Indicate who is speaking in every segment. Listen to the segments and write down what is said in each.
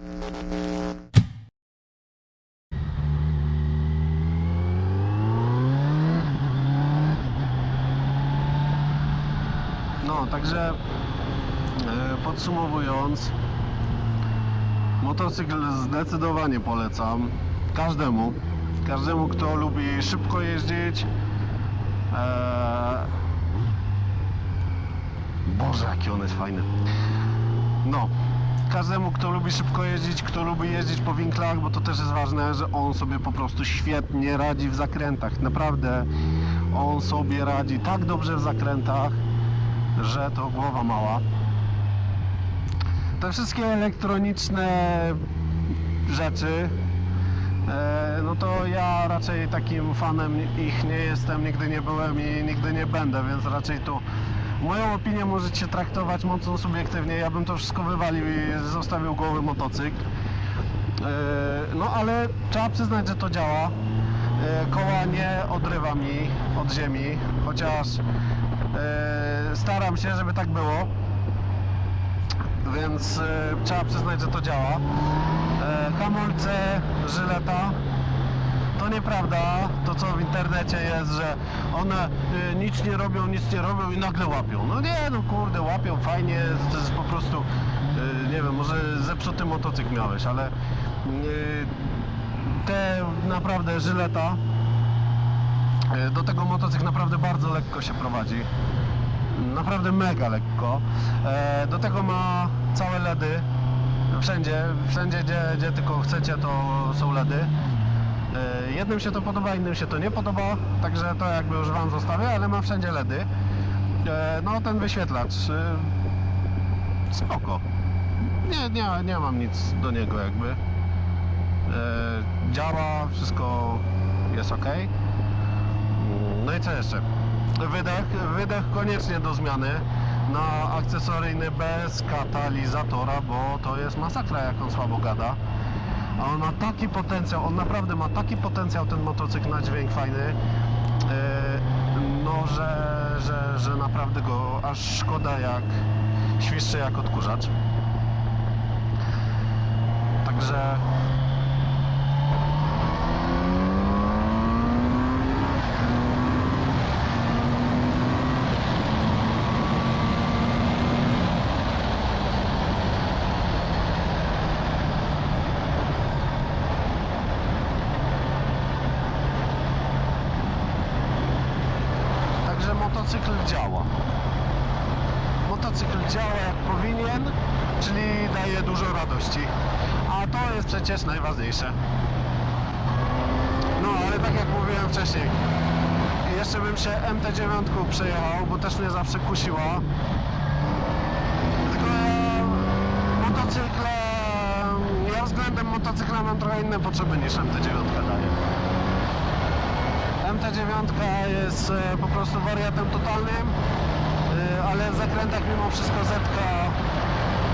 Speaker 1: No, także e, podsumowując, motocykl zdecydowanie polecam każdemu. Każdemu, kto lubi szybko jeździć. E, Boże, jaki on jest fajny. No, każdemu, kto lubi szybko jeździć, kto lubi jeździć po winklach, bo to też jest ważne, że on sobie po prostu świetnie radzi w zakrętach. Naprawdę, on sobie radzi tak dobrze w zakrętach, że to głowa mała. Te wszystkie elektroniczne rzeczy, e, no to ja raczej takim fanem ich nie jestem, nigdy nie byłem i nigdy nie będę, więc raczej tu moją opinię możecie traktować mocno subiektywnie. Ja bym to wszystko wywalił i zostawił goły motocykl. E, No ale trzeba przyznać, że to działa. E, Koła nie odrywa mi od ziemi, chociaż e, staram się, żeby tak było. Więc trzeba przyznać, że to działa. Hamulce Żyleta to nieprawda, to co w internecie jest, że one y, nic nie robią, nic nie robią i nagle łapią. No nie, no kurde, łapią fajnie, to jest po prostu, y, nie wiem, może zepsuty motocykl miałeś, ale y, te naprawdę żyleta, y, do tego motocykl naprawdę bardzo lekko się prowadzi. Naprawdę mega lekko. E, do tego ma całe LEDy. Wszędzie, wszędzie gdzie, gdzie tylko chcecie, to są LEDy. E, Jednym się to podoba, innym się to nie podoba, także to jakby już Wam zostawię, ale ma wszędzie LEDy. E, No ten wyświetlacz, e, spoko. Nie, nie, nie mam nic do niego jakby. Działa, wszystko jest ok. No i co jeszcze? Wydech, wydech koniecznie do zmiany na akcesoryjny bez katalizatora, bo to jest masakra jak on słabo gada. A on ma taki potencjał, on naprawdę ma taki potencjał ten motocykl na dźwięk fajny, yy, no że, że, że naprawdę go aż szkoda jak świszczy jak odkurzacz. Także motocykl działa. Motocykl działa jak powinien, czyli daje dużo radości. A to jest przecież najważniejsze. No, ale tak jak mówiłem wcześniej, jeszcze bym MT9 przejechał, bo też mnie zawsze kusiła. Tylko ja motocykle, ja względem motocykla mam trochę inne potrzeby niż MT9 daje. MT9 jest e, po prostu wariatem totalnym, e, ale w zakrętach mimo wszystko Zetka,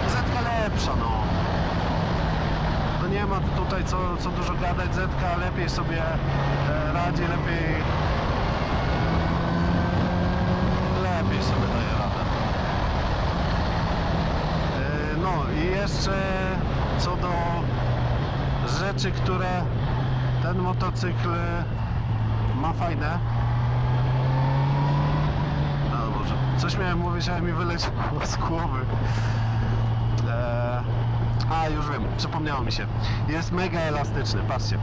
Speaker 1: Zetka lepsza, no. No nie ma tutaj co, co dużo gadać, Zetka lepiej sobie e, radzi, lepiej sobie daje radę. E, No i jeszcze co do rzeczy, które ten motocykl ma fajne. No coś miałem mówić, ale mi wyleciało z głowy. Eee, a już wiem, przypomniało mi się. Jest mega elastyczny, patrzcie.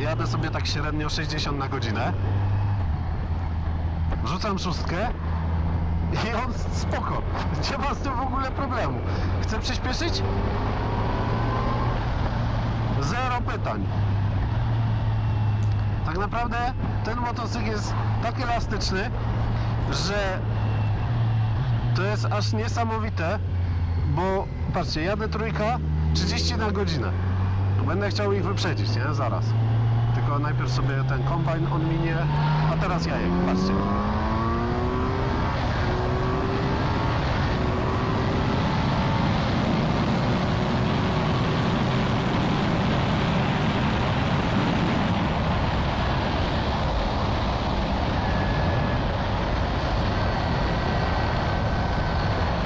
Speaker 1: Jadę sobie tak średnio 60 na godzinę. Wrzucam szóstkę i on spoko. Nie ma z tym w ogóle problemu. Chcę przyspieszyć? Zero pytań. Tak naprawdę ten motocykl jest tak elastyczny, że to jest aż niesamowite, bo patrzcie, jadę trójka 30 na godzinę. Będę chciał ich wyprzedzić, nie? Zaraz. Tylko najpierw sobie ten kombajn on minie, a teraz jajek, patrzcie.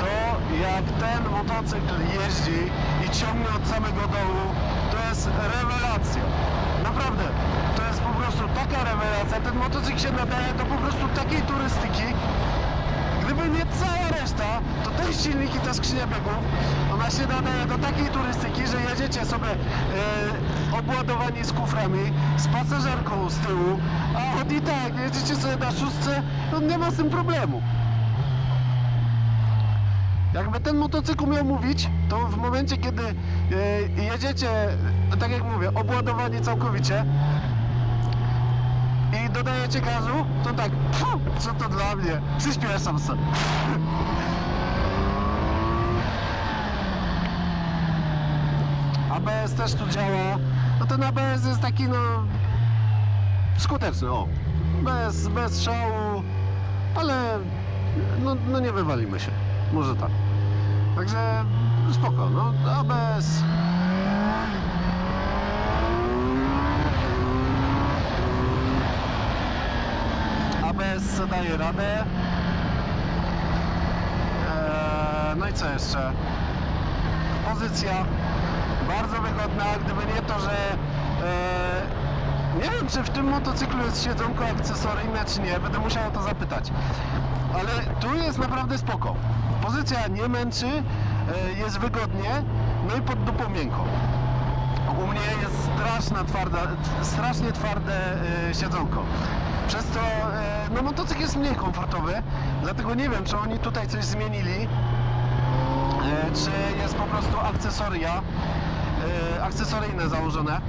Speaker 1: to jak ten motocykl jeździ i ciągnie od samego dołu. To jest rewelacja. Naprawdę, to jest po prostu taka rewelacja. Ten motocykl się nadaje do po prostu takiej turystyki. Gdyby nie cała reszta, to ten silnik i ta skrzynia biegów, ona się nadaje do takiej turystyki, że jedziecie sobie e, obładowani z kuframi, z pasażerką z tyłu, a od i tak jedziecie sobie na szóstce, to nie ma z tym problemu. Jakby ten motocykl miał mówić, to w momencie, kiedy e, jedziecie, tak jak mówię, obładowani całkowicie i dodajecie gazu, to tak, co to dla mnie, przyspieszam se. ABS też tu działa. No ten ABS jest taki no skuteczny, o. Bez, bez szału, ale no, no nie wywalimy się. Może tak. Także spoko, no ABS. ABS daje radę. Eee, no i co jeszcze? Pozycja bardzo wygodna, gdyby nie to, że e, nie wiem czy w tym motocyklu jest siedzonko akcesoryjne czy nie, będę musiał o to zapytać. Ale tu jest naprawdę spoko. Pozycja nie męczy, e, jest wygodnie, no i pod dupą miękko. U mnie jest straszna twarda, strasznie twarde e, siedzonko. Przez to e, no motocykl jest mniej komfortowy, dlatego nie wiem czy oni tutaj coś zmienili, czy jest po prostu akcesoria, akcesoryjne założone.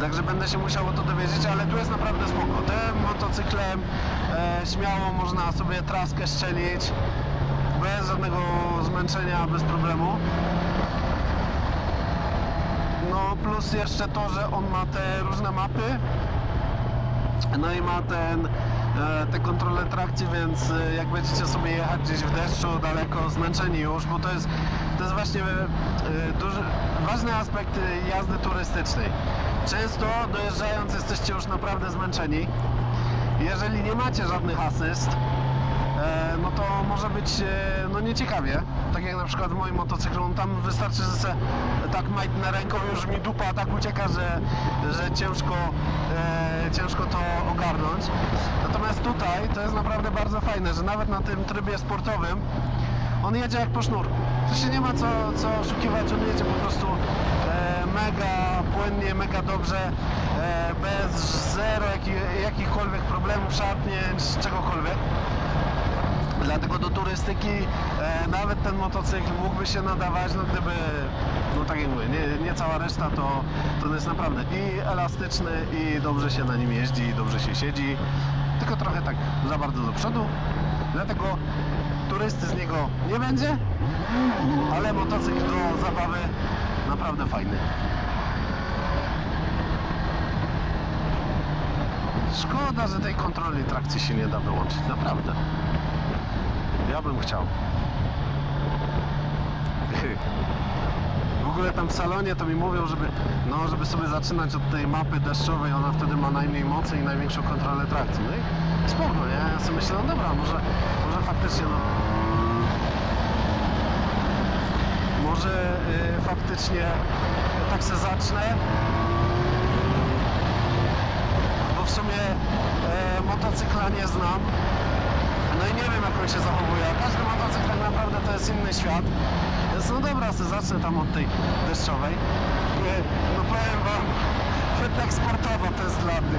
Speaker 1: Także będę się musiał o to dowiedzieć, ale tu jest naprawdę spoko. Tym motocyklem e, śmiało można sobie traskę szczelić bez żadnego zmęczenia, bez problemu. No plus jeszcze to, że on ma te różne mapy. No i ma ten, e, te kontrole trakcji, więc e, jak będziecie sobie jechać gdzieś w deszczu, daleko, zmęczeni już, bo to jest, to jest właśnie duży, ważny aspekt jazdy turystycznej. Często dojeżdżając jesteście już naprawdę zmęczeni. Jeżeli nie macie żadnych asyst, e, no to może być e, no nieciekawie. Tak jak na przykład w moim motocyklu, tam wystarczy, że se tak majtnę ręką już mi dupa tak ucieka, że, że ciężko, e, ciężko to ogarnąć. Natomiast tutaj to jest naprawdę bardzo fajne, że nawet na tym trybie sportowym on jedzie jak po sznurku. Tu się nie ma co, co oszukiwać, on jedzie po prostu e, mega płynnie, mega dobrze, e, bez zero jakich, jakichkolwiek problemów, szarpnięć, czegokolwiek. Dlatego do turystyki e, nawet ten motocykl mógłby się nadawać, no gdyby, no tak jak mówię, nie, nie cała reszta, to, to on jest naprawdę i elastyczny, i dobrze się na nim jeździ, i dobrze się siedzi, tylko trochę tak za bardzo do przodu. Dlatego turysty z niego nie będzie, ale motocykl do zabawy naprawdę fajny. Szkoda, że tej kontroli trakcji się nie da wyłączyć, naprawdę. Ja bym chciał. W ogóle tam w salonie to mi mówią, żeby, no, żeby sobie zaczynać od tej mapy deszczowej, ona wtedy ma najmniej mocy i największą kontrolę trakcji. No i spoko, nie? Ja sobie myślę, no dobra, może, może faktycznie, no... Może y, faktycznie tak se zacznę, bo w sumie e, motocykla nie znam. No i nie wiem jak on się zachowuje, a każdy motocykl tak naprawdę to jest inny świat. Więc no dobra, sobie zacznę tam od tej deszczowej. No powiem wam, jednak sportowa to jest dla mnie.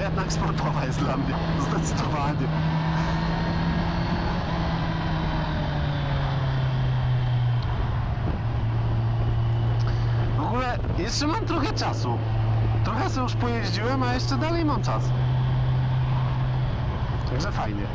Speaker 1: Jednak sportowa jest dla mnie, zdecydowanie. W ogóle jeszcze mam trochę czasu. Trochę sobie już pojeździłem, a jeszcze dalej mam czas. Także fajnie.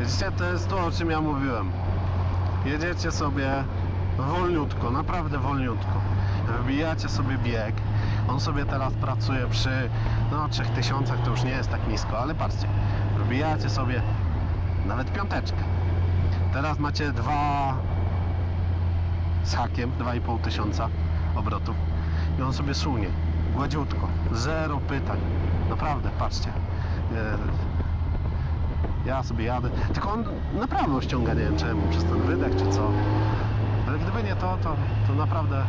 Speaker 1: Widzicie, to jest to, o czym ja mówiłem. Jedziecie sobie wolniutko, naprawdę wolniutko. Wbijacie sobie bieg. On sobie teraz pracuje przy no 3000, to już nie jest tak nisko, ale patrzcie, wbijacie sobie nawet piąteczkę. Teraz macie dwa z hakiem, 2,5 tysiąca obrotów i on sobie sunie, gładziutko, zero pytań, naprawdę, patrzcie. E, Ja sobie jadę, tylko on naprawdę ściąga, nie wiem czemu, przez ten wydech czy co, ale gdyby nie to, to, to naprawdę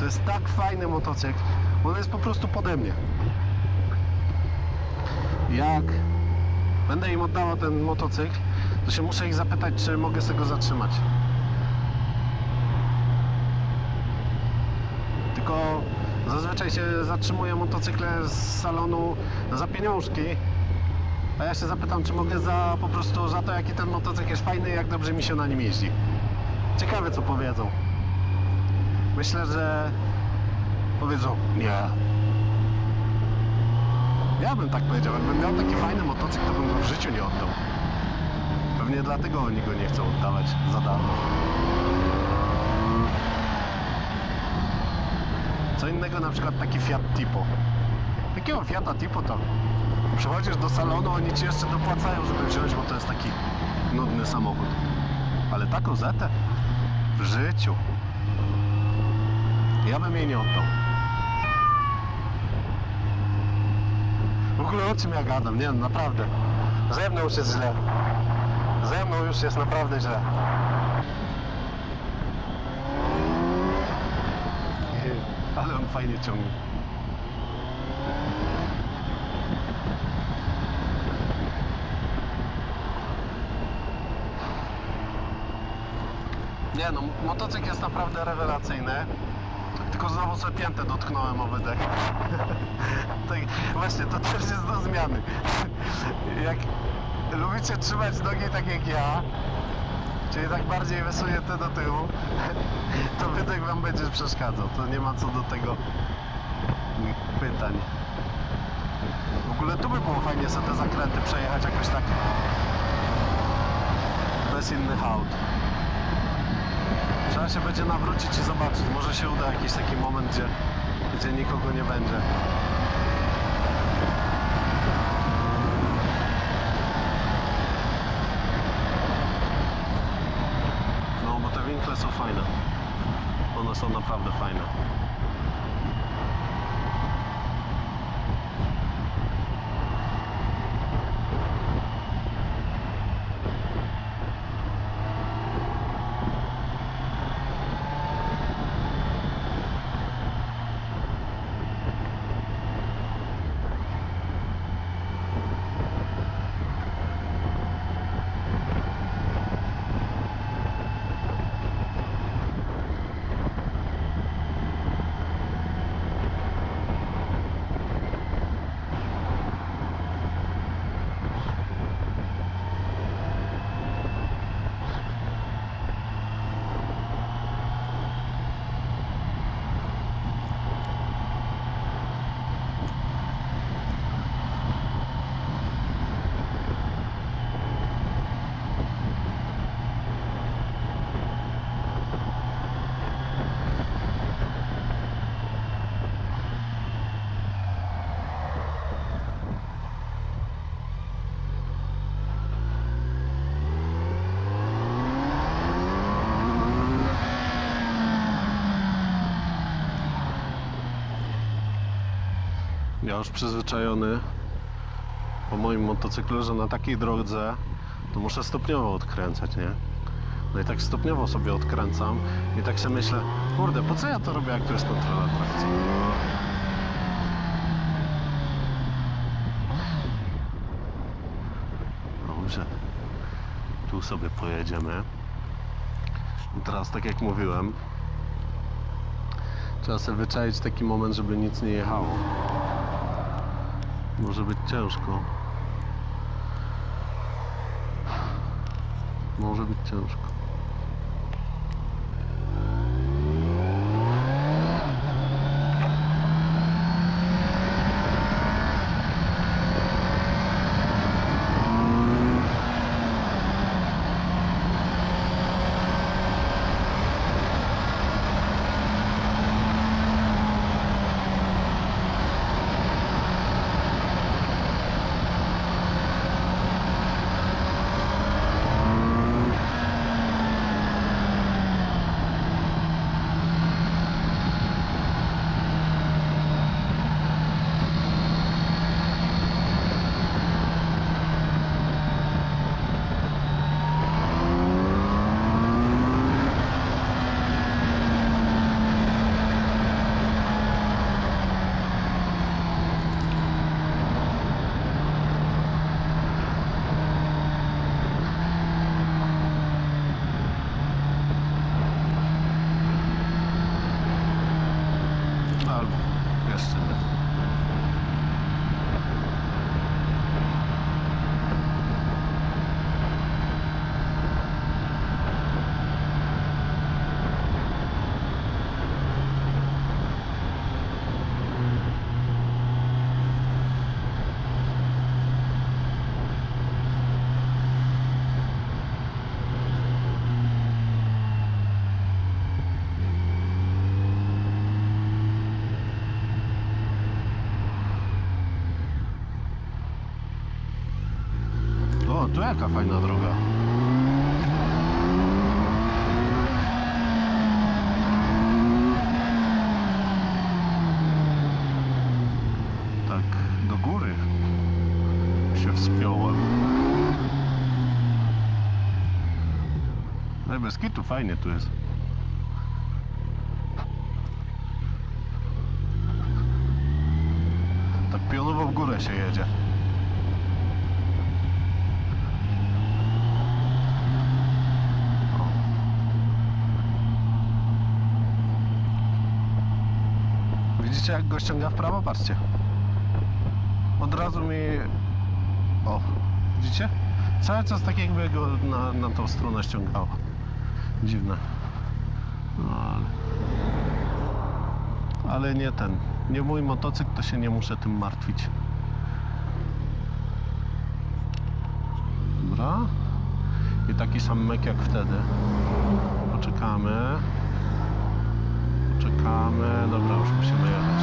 Speaker 1: to jest tak fajny motocykl, on jest po prostu pode mnie. Jak będę im oddawał ten motocykl, to się muszę ich zapytać, czy mogę sobie go zatrzymać. Tylko zazwyczaj się zatrzymuje motocykle z salonu za pieniążki. A ja się zapytam, czy mogę za po prostu za to, jaki ten motocykl jest fajny i jak dobrze mi się na nim jeździ. Ciekawe co powiedzą. Myślę, że powiedzą nie. Ja bym tak powiedział, jakbym miał taki fajny motocykl, to bym go w życiu nie oddał. Pewnie dlatego oni go nie chcą oddawać za darmo. Co innego na przykład taki Fiat Tipo. Takiego Fiata Tipo to przychodzisz do salonu, oni ci jeszcze dopłacają, żeby wziąć, bo to jest taki nudny samochód. Ale taką Zetę w życiu ja bym jej nie oddał. W ogóle o czym ja gadam? Nie naprawdę. Ze mną już jest źle. Ze mną już jest naprawdę źle. Ale on fajnie ciągnie. Nie no, motocykl jest naprawdę rewelacyjny. Tylko znowu sobie piętę dotknąłem o wydech. tak, właśnie, to też jest do zmiany. jak lubicie trzymać nogi tak jak ja, czyli tak bardziej wysunięte do tyłu, to wydech wam będzie przeszkadzał. To nie ma co do tego pytań. W ogóle tu by było fajnie sobie te zakręty przejechać jakoś tak bez innych aut. Trzeba się będzie nawrócić i zobaczyć. Może się uda jakiś taki moment, gdzie, gdzie nikogo nie będzie. No, bo te winkle są fajne. One są naprawdę fajne. Ja już przyzwyczajony po moim motocyklu, że na takiej drodze to muszę stopniowo odkręcać, nie? No i tak stopniowo sobie odkręcam i tak sobie myślę, kurde, po co ja to robię, jak tu jest kontrola trakcji? Dobrze. Tu sobie pojedziemy. I teraz, tak jak mówiłem, trzeba sobie wyczaić taki moment, żeby nic nie jechało. Może być ciężko. Może być ciężko. Tu jaka fajna droga. Tak, do góry się wspiąłem. Ale bez kitu fajnie tu jest. Tak pionowo w górę się jedzie. O. Ściąga w prawo? Patrzcie. Od razu mi... O, widzicie? Cały czas tak jakby go na, na tą stronę ściągało. Dziwne. No ale... Ale nie ten. Nie mój motocykl, to się nie muszę tym martwić. Dobra. I taki sam mek jak wtedy. Poczekamy. Poczekamy. Dobra, już musimy jechać.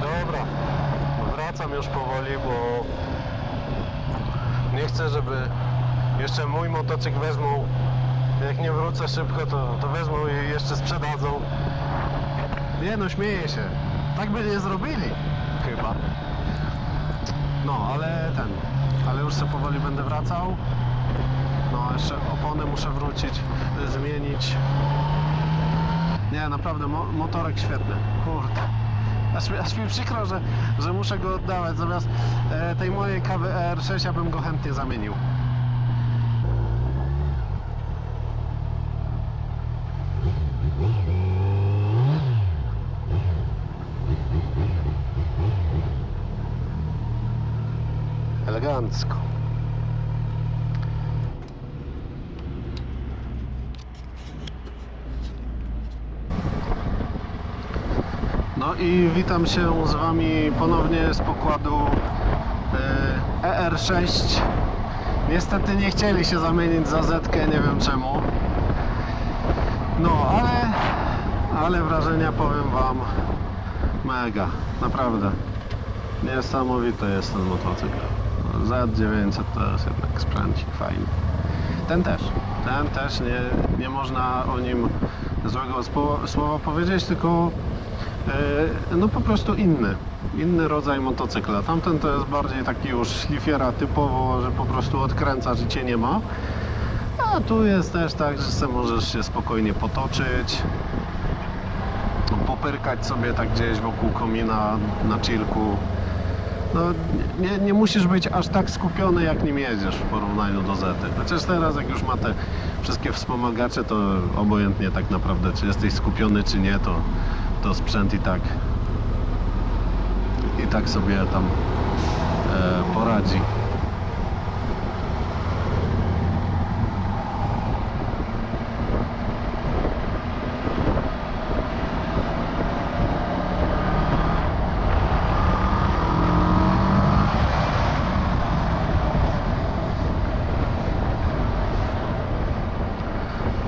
Speaker 1: Dobra, wracam już powoli, bo nie chcę, żeby jeszcze mój motocykl wezmą. Jak nie wrócę szybko, to, to wezmą i jeszcze sprzedadzą. Nie no, śmieję się. Tak by nie zrobili. Chyba. No, ale ten. Ale już sobie powoli będę wracał. No, jeszcze opony muszę wrócić, zmienić. Nie, naprawdę, mo motorek świetny. Kurde. Aż mi, aż mi przykro, że, że muszę go oddawać. Zamiast e, tej mojej kawy R6 ja bym go chętnie zamienił. Elegancko. I witam się z Wami ponownie z pokładu e, ER6. Niestety nie chcieli się zamienić za Zetkę, nie wiem czemu. No, ale, ale wrażenia powiem Wam mega, naprawdę. Niesamowity jest ten motocykl. Z900 to jest jednak sprzęcik fajny. Ten też. Ten też nie, nie można o nim złego słowa powiedzieć, tylko e, no po prostu inny. Inny rodzaj motocykla. Tamten to jest bardziej taki już szlifiera typowo, że po prostu odkręcasz i cię nie ma. A tu jest też tak, że sobie możesz się spokojnie potoczyć, popyrkać sobie tak gdzieś wokół komina na chillku. No, nie, nie musisz być aż tak skupiony, jak nim jedziesz w porównaniu do Zety. Chociaż teraz, jak już ma te wszystkie wspomagacze, to obojętnie tak naprawdę, czy jesteś skupiony, czy nie, to, to sprzęt i tak i tak sobie tam e, poradzi.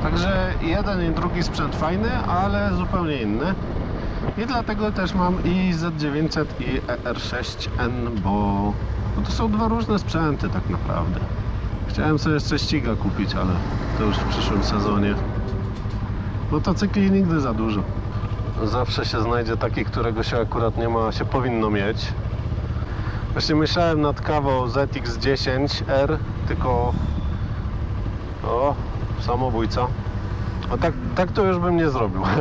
Speaker 1: Także jeden i drugi sprzęt fajny, ale zupełnie inny. I dlatego też mam i Z900 i ER6N, bo, bo to są dwa różne sprzęty tak naprawdę. Chciałem sobie jeszcze ściga kupić, ale to już w przyszłym sezonie. Motocykli nigdy za dużo. Zawsze się znajdzie taki, którego się akurat nie ma, się powinno mieć. Właśnie myślałem nad kawą ZX10R, tylko... O, samobójca. A tak, tak to już bym nie zrobił.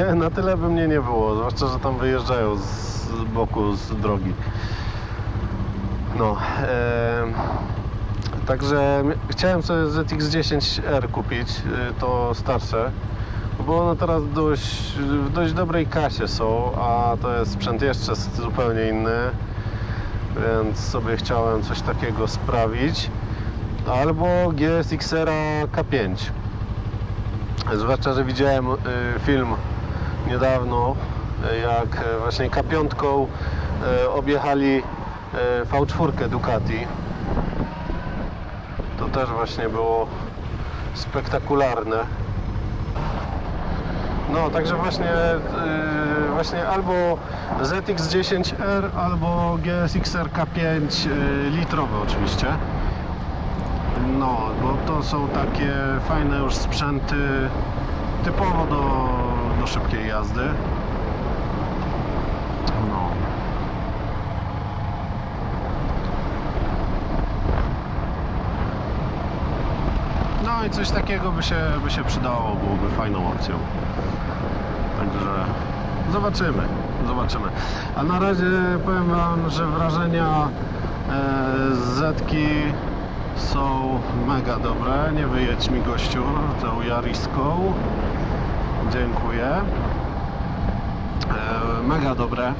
Speaker 1: Na tyle by mnie nie było, zwłaszcza, że tam wyjeżdżają z boku z drogi. No, em, także chciałem sobie ZX10R kupić, y, to starsze, bo one teraz dość, w dość dobrej kasie są, a to jest sprzęt jeszcze zupełnie inny, więc sobie chciałem coś takiego sprawić. Albo GSX-R K5. Zwłaszcza, że widziałem y, film niedawno, y, jak y, właśnie K5 y, objechali y, V4 Ducati. To też właśnie było spektakularne. No, także właśnie, właśnie albo ZX10R, albo GSX-R K5 y, litrowy oczywiście. No, bo to są takie fajne już sprzęty typowo do, do szybkiej jazdy. No. No i coś takiego by się, by się przydało, byłoby fajną opcją. Także zobaczymy, zobaczymy. A na razie powiem Wam, że wrażenia e, z Zetki są mega dobre. Nie wyjedź mi gościu tą Jariską. Dziękuję. E, mega dobre.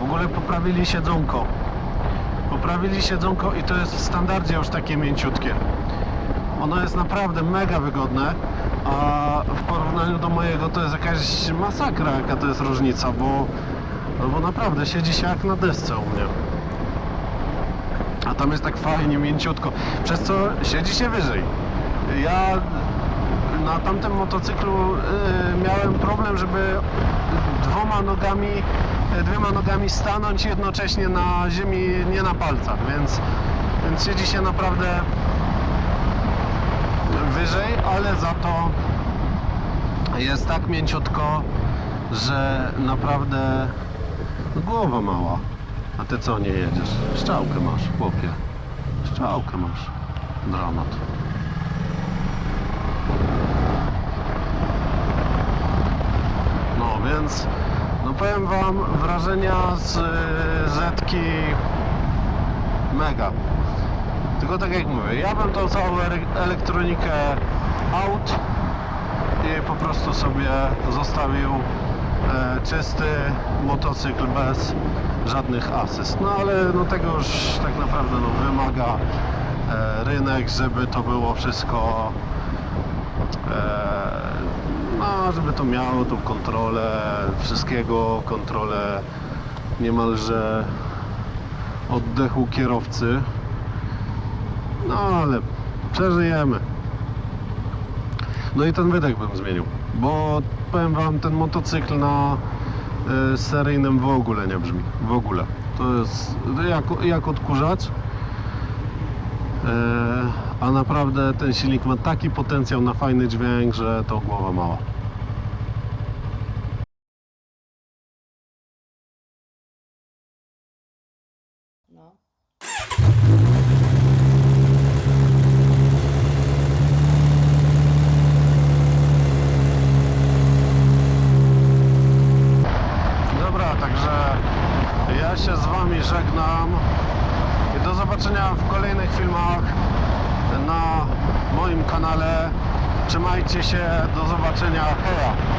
Speaker 1: W ogóle poprawili siedzonko. Poprawili siedzonko i to jest w standardzie już takie mięciutkie. Ono jest naprawdę mega wygodne, a w porównaniu do mojego to jest jakaś masakra, jaka to jest różnica, bo, no bo naprawdę siedzi się jak na desce u mnie. A tam jest tak fajnie, mięciutko, przez co siedzi się wyżej. Ja na tamtym motocyklu y, miałem problem, żeby dwoma nogami, y, dwiema nogami stanąć jednocześnie na ziemi, nie na palcach, więc, więc siedzi się naprawdę wyżej, ale za to jest tak mięciutko, że naprawdę głowa mała. A ty co nie jedziesz? Szczałkę masz, chłopie. Szczałkę masz. Dramat. No więc, no powiem wam wrażenia z y, Zetki mega. Tylko tak jak mówię, ja bym tą całą elektronikę out i po prostu sobie zostawił e, czysty motocykl bez żadnych asyst. No ale no tego już tak naprawdę no, wymaga e, rynek, żeby to było wszystko e, no, żeby to miało tą kontrolę wszystkiego, kontrolę niemalże oddechu kierowcy. No ale przeżyjemy. No i ten wydech bym zmienił, bo powiem wam, ten motocykl na y, seryjnym w ogóle nie brzmi. W ogóle. To jest jak, jak odkurzacz. Y, a naprawdę ten silnik ma taki potencjał na fajny dźwięk, że to głowa mała.
Speaker 2: No.
Speaker 1: Dobra, także ja się z Wami żegnam i do zobaczenia w kolejnych filmach na moim kanale. Trzymajcie się, do zobaczenia, heja!